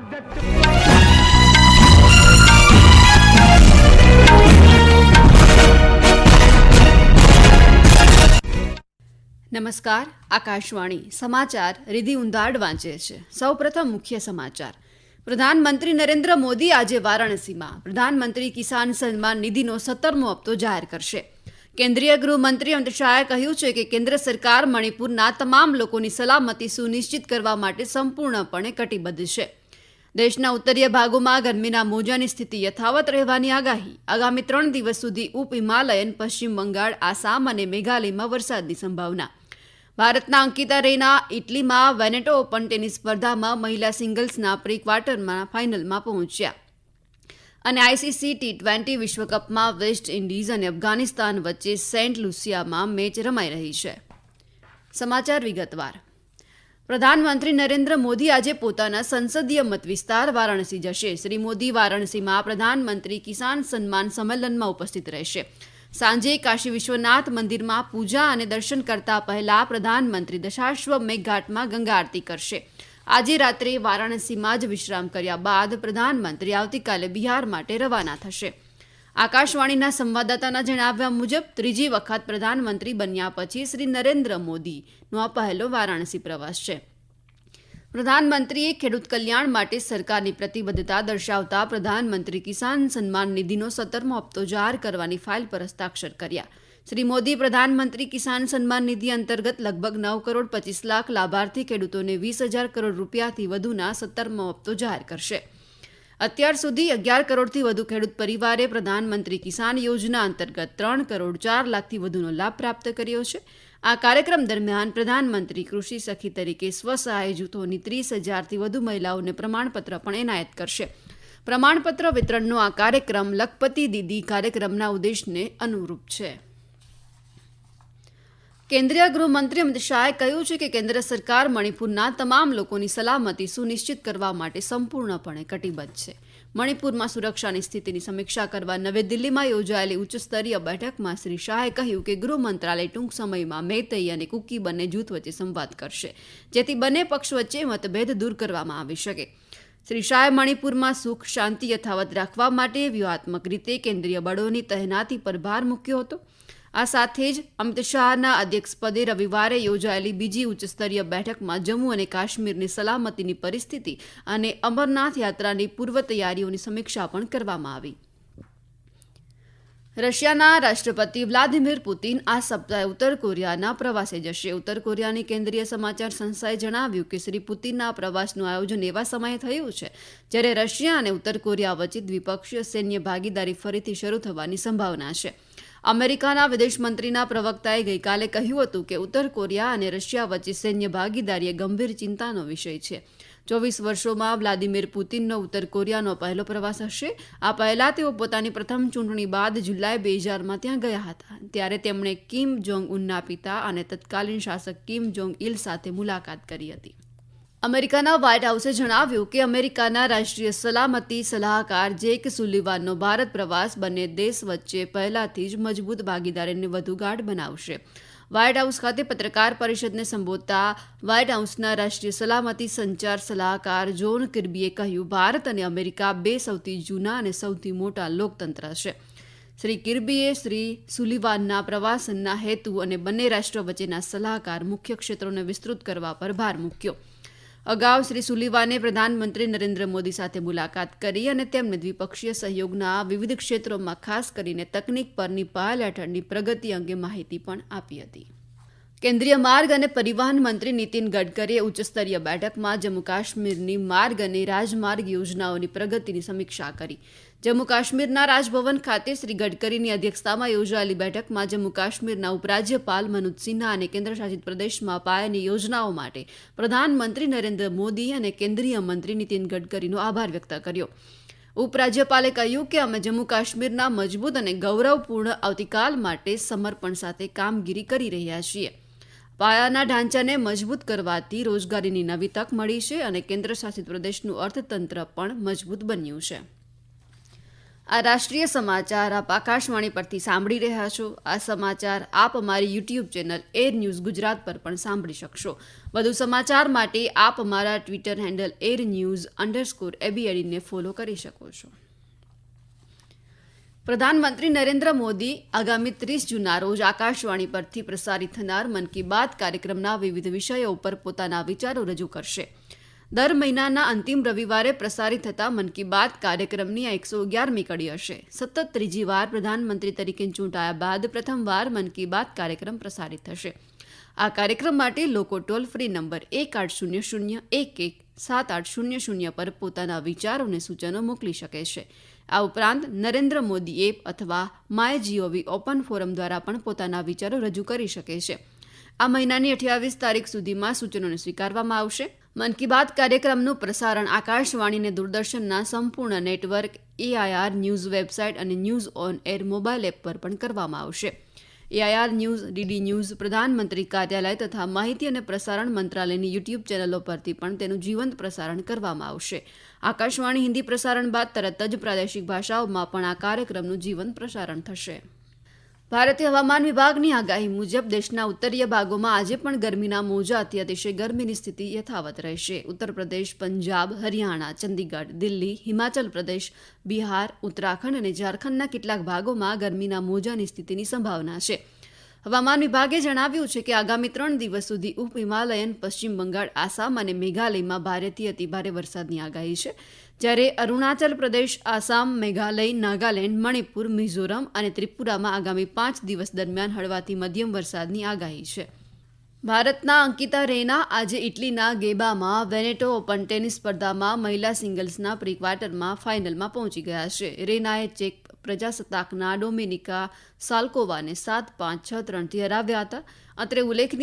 નમસ્કાર, આકાશવાણી સમાચાર રિધિ ઉંધાડ વાંચે છે. સૌપ્રથમ મુખ્ય સમાચાર. પ્રધાનમંત્રી નરેન્દ્ર મોદી આજે વારાણસીમાં. પ્રધાનમંત્રી કિસાન સન્માન નિધિનો સત્તરમો હપ્તો જાહેર કરશે. કેન્દ્રીય ગૃહમંત્રી અમિત શાહે કહ્યું છે કે કેન્દ્ર સરકાર મણિપુરના તમામ લોકોની સલામતી સુનિશ્ચિત કરવા માટે સંપૂર્ણપણે કટિબદ્ધ છે. દેશના ઉત્તરીય ભાગોમાં ગરમીના મોજાની સ્થિતિ યથાવત રહેવાની આગાહી. આગામી ત્રણ દિવસ સુધી ઉપ હિમાલયન, પશ્ચિમ બંગાળ, આસામ અને મેઘાલયમાં વરસાદની સંભાવના. ભારતના અંકિતા રેના ઇટલીમાં વેનેટો ઓપન ટેનિસ સ્પર્ધામાં મહિલા સિંગલ્સના પ્રી ક્વાર્ટરમાં ફાઇનલમાં પહોંચ્યા. અને આઈસીસી ટી ટ્વેન્ટી વિશ્વકપમાં વેસ્ટ ઇન્ડિઝ અને અફઘાનિસ્તાન વચ્ચે સેન્ટ લુસિયામાં મેચ રમાઈ રહી છે. સમાચાર વિગતવાર. પ્રધાનમંત્રી નરેન્દ્ર મોદી આજે પોતાના સંસદીય મતવિસ્તાર વારાણસી જશે. શ્રી મોદી વારાણસીમાં પ્રધાનમંત્રી કિસાન સન્માન સંમેલનમાં ઉપસ્થિત રહેશે. સાંજે કાશી વિશ્વનાથ મંદિરમાં પૂજા અને દર્શન કરતા પહેલા પ્રધાનમંત્રી દશાશ્વમેઘ ઘાટમાં ગંગા આરતી કરશે. આજે રાત્રે વારાણસીમાં જ વિશ્રામ કર્યા બાદ પ્રધાનમંત્રી આવતીકાલે બિહાર માટે રવાના થશે. આકાશવાણીના સંવાદદાતાના જણાવ્યા મુજબ, ત્રીજી વખત પ્રધાનમંત્રી બન્યા પછી શ્રી નરેન્દ્ર મોદીનો આ પહેલો વારાણસી પ્રવાસ છે. પ્રધાનમંત્રીએ ખેડૂત કલ્યાણ માટે સરકારની પ્રતિબદ્ધતા દર્શાવતા પ્રધાનમંત્રી કિસાન સન્માન નિધિનો સત્તરમો હપ્તો જાહેર કરવાની ફાઇલ પર હસ્તાક્ષર કર્યા. શ્રી મોદી પ્રધાનમંત્રી કિસાન સન્માન નિધિ અંતર્ગત લગભગ નવ કરોડ પચીસ લાખ લાભાર્થી ખેડૂતોને વીસ હજાર કરોડ રૂપિયાથી વધુના સત્તરમો હપ્તો જાહેર કરશે. અત્યાર સુધી અગિયાર કરોડથી વધુ ખેડૂત પરિવારે પ્રધાનમંત્રી કિસાન યોજના અંતર્ગત ત્રણ કરોડ ચાર લાખથી વધુનો લાભ પ્રાપ્ત કર્યો છે. આ કાર્યક્રમ દરમિયાન પ્રધાનમંત્રી કૃષિ સખી તરીકે સ્વસહાય જૂથોની ત્રીસ હજારથી વધુ મહિલાઓને પ્રમાણપત્ર પણ એનાયત કરશે. પ્રમાણપત્ર વિતરણનો આ કાર્યક્રમ લખપતિ દીદી કાર્યક્રમના ઉદ્દેશને અનુરૂપ છે. કેન્દ્રીય ગૃહમંત્રી અમિત શાહે કહ્યું છે કે કેન્દ્ર સરકાર મણિપુરના તમામ લોકોની સલામતી સુનિશ્ચિત કરવા માટે સંપૂર્ણપણે કટિબદ્ધ છે. મણિપુરમાં સુરક્ષાની સ્થિતિની સમીક્ષા કરવા નવી દિલ્હીમાં યોજાયેલી ઉચ્ચસ્તરીય બેઠકમાં શ્રી શાહે કહ્યું કે ગૃહ મંત્રાલય ટૂંક સમયમાં મેતઈ અને કુકી બંને જૂથ વચ્ચે સંવાદ કરશે, જેથી બંને પક્ષ વચ્ચે મતભેદ દૂર કરવામાં આવી શકે. શ્રી શાહે મણિપુરમાં સુખ, શાંતિ, યથાવત રાખવા માટે વ્યૂહાત્મક રીતે કેન્દ્રીય બળોની તહેનાતી પર ભાર મૂક્યો હતો. આ સાથે જ અમિત શાહના અધ્યક્ષપદે રવિવારે યોજાયેલી બીજી ઉચ્ચસ્તરીય બેઠકમાં જમ્મુ અને કાશ્મીરની સલામતીની પરિસ્થિતિ અને અમરનાથ યાત્રાની પૂર્વ તૈયારીઓની સમીક્ષા પણ કરવામાં આવી. રશિયાના રાષ્ટ્રપતિ વ્લાદિમીર પુતિન આ સપ્તાહે ઉત્તર કોરિયાના પ્રવાસે જશે. ઉત્તર કોરિયાની કેન્દ્રીય સમાચાર સંસ્થાએ જણાવ્યું કે શ્રી પુતિનના પ્રવાસનું આયોજન એવા સમયે થયું છે, જ્યારે રશિયા અને ઉત્તર કોરિયા વચ્ચે દ્વિપક્ષીય સૈન્ય ભાગીદારી ફરીથી શરૂ થવાની સંભાવના છે. અમેરિકાના વિદેશમંત્રીના પ્રવક્તાએ ગઈકાલે કહ્યું હતું કે ઉત્તર કોરિયા અને રશિયા વચ્ચે સૈન્ય ભાગીદારી એ ગંભીર ચિંતાનો વિષય છે. ચોવીસ વર્ષોમાં વ્લાદિમીર પુતિનનો ઉત્તર કોરિયાનો પહેલો પ્રવાસ હશે. આ પહેલા તેઓ પોતાની પ્રથમ ચૂંટણી બાદ જુલાઈ બે હજારમાં ત્યાં ગયા હતા. ત્યારે તેમણે કિમ જોંગ ઉનના પિતા અને તત્કાલીન શાસક કિમ જોંગ ઇલ સાથે મુલાકાત કરી હતી. અમેરિકાના વ્હાઇટ હાઉસે જણાવ્યું કે અમેરિકાના રાષ્ટ્રીય સલામતી સલાહકાર જેક સુલિવાનનો ભારત પ્રવાસ બંને દેશ વચ્ચે પહેલાથી જ મજબૂત ભાગીદારીને વધુ ગાઢ બનાવશે. વ્હાઇટ હાઉસ ખાતે પત્રકાર પરિષદને સંબોધતા વ્હાઇટ હાઉસના રાષ્ટ્રીય સલામતી સંચાર સલાહકાર જોન કિર્બીએ કહ્યું, ભારત અને અમેરિકા બે સૌથી જૂના અને સૌથી મોટા લોકતંત્ર છે. શ્રી કિર્બીએ શ્રી સુલિવાનના પ્રવાસનના હેતુ અને બંને રાષ્ટ્રો વચ્ચેના સલાહકાર મુખ્ય ક્ષેત્રોને વિસ્તૃત કરવા પર ભાર મૂક્યો. અગાઉ શ્રી સુલિવાને પ્રધાનમંત્રી નરેન્દ્ર મોદી સાથે મુલાકાત કરી અને તેમને દ્વિપક્ષીય સહયોગના વિવિધ ક્ષેત્રોમાં ખાસ કરીને તકનીક પરની પહેલ હેઠળની પ્રગતિ અંગે માહિતી પણ આપી હતી. કેન્દ્રીય માર્ગ અને પરિવહન મંત્રી નીતિન ગડકરીએ ઉચ્ચસ્તરીય બેઠકમાં જમ્મુ કાશ્મીરની માર્ગ અને રાજમાર્ગ યોજનાઓની પ્રગતિની સમીક્ષા કરી. જમ્મુ કાશ્મીરના રાજભવન ખાતે શ્રી ગડકરીની અધ્યક્ષતામાં યોજાયેલી બેઠકમાં જમ્મુ કાશ્મીરના ઉપરાજ્યપાલ મનોજ સિન્હા અને કેન્દ્રશાસિત પ્રદેશમાં પાયાની યોજનાઓ માટે પ્રધાનમંત્રી નરેન્દ્ર મોદી અને કેન્દ્રીય મંત્રી નીતિન ગડકરીનો આભાર વ્યક્ત કર્યો. ઉપરાજ્યપાલે કહ્યું કે અમે જમ્મુ કાશ્મીરના મજબૂત અને ગૌરવપૂર્ણ આવતીકાલ માટે સમર્પણ સાથે કામગીરી કરી રહ્યા છીએ. પાયાના ઢાંચાને મજબૂત કરવાથી રોજગારીની નવી તક મળી છે અને કેન્દ્રશાસિત પ્રદેશનું અર્થતંત્ર પણ મજબૂત બન્યું છે. આ રાષ્ટ્રીય સમાચાર આપ આકાશવાણી પરથી સાંભળી રહ્યા છો. આ સમાચાર આપ અમારી YouTube channel AIR News Gujarat પર પણ સાંભળી શકશો. વધુ સમાચાર માટે આપ અમારા Twitter handle AIR News underscore એબીએડીને follow કરી શકો છો. પ્રધાનમંત્રી નરેન્દ્ર મોદી આગામી ત્રીસ જૂનના રોજ આકાશવાણી પરથી પ્રસારિત થનાર મન કી બાત કાર્યક્રમના વિવિધ વિષયો ઉપર પોતાના વિચારો રજૂ કરશે. દર મહિનાના અંતિમ રવિવારે પ્રસારિત થતા મન કી બાત કાર્યક્રમની આ એકસો અગિયારમી કડી હશે. સતત ત્રીજી વાર પ્રધાનમંત્રી તરીકે ચૂંટાયા બાદ પ્રથમવાર મન કી બાત કાર્યક્રમ પ્રસારિત થશે. આ કાર્યક્રમ માટે લોકો ટોલ ફ્રી નંબર એક આઠ શૂન્ય શૂન્ય એક એક સાત આઠ શૂન્ય શૂન્ય પર પોતાના વિચારો અને સૂચનો મોકલી શકે છે. આ ઉપરાંત નરેન્દ્ર મોદી એપ અથવા માય જીઓવી ઓપન ફોરમ દ્વારા પણ પોતાના વિચારો રજૂ કરી શકે છે. આ મહિનાની અઠ્યાવીસ તારીખ સુધીમાં સૂચનોને સ્વીકારવામાં આવશે. મન કી બાત કાર્યક્રમનું પ્રસારણ આકાશવાણી અને દૂરદર્શનના સંપૂર્ણ નેટવર્ક એઆઈઆર ન્યૂઝ વેબસાઇટ અને news on air mobile app પર પણ કરવામાં આવશે. એઆઈઆર ન્યૂઝ ડીડી ન્યૂઝ, પ્રધાનમંત્રી કાર્યાલય તથા માહિતી અને પ્રસારણ મંત્રાલયની યુટ્યુબ ચેનલો પરથી પણ તેનું જીવંત પ્રસારણ કરવામાં આવશે. આકાશવાણી હિન્દી પ્રસારણ બાદ તરત જ પ્રાદેશિક ભાષાઓમાં પણ આ કાર્યક્રમનું જીવંત પ્રસારણ થશે. ભારતીય હવામાન વિભાગની આગાહી મુજબ દેશના ઉત્તરીય ભાગોમાં આજે પણ ગરમીના મોજાથી અતિશય ગરમીની સ્થિતિ યથાવત રહેશે. ઉત્તર પ્રદેશ પંજાબ, હરિયાણા, ચંદીગઢ, દિલ્હી, હિમાચલ પ્રદેશ, બિહાર, ઉત્તરાખંડ અને ઝારખંડના કેટલાક ભાગોમાં ગરમીના મોજાની સ્થિતિની સંભાવના છે. હવામાન વિભાગે જણાવ્યું છે કે આગામી ત્રણ દિવસ સુધી ઉપ હિમાલયન, પશ્ચિમ બંગાળ, આસામ અને મેઘાલયમાં ભારેથી અતિભારે વરસાદની આગાહી છે. જ્યારે અરુણાચલ પ્રદેશ, આસામ, મેઘાલય, નાગાલેન્ડ, મણિપુર, મિઝોરમ અને ત્રિપુરામાં આગામી પાંચ દિવસ દરમિયાન હળવાથી મધ્યમ વરસાદની આગાહી છે. ભારતના અંકિતા રેના આજે ઇટલીના ગેબામાં વેનેટો ઓપન ટેનિસ સ્પર્ધામાં મહિલા સિંગલ્સના પ્રી ક્વાર્ટરમાં ફાઇનલમાં પહોંચી ગયા છે. રેનાએ ચેક પ્રજાસત્તાકના ડોમિનિકા સાલ્કોવાને સાત પાંચ છ ત્રણથી હરાવ્યા હતા. અત્રે ઉલ્લેખનીય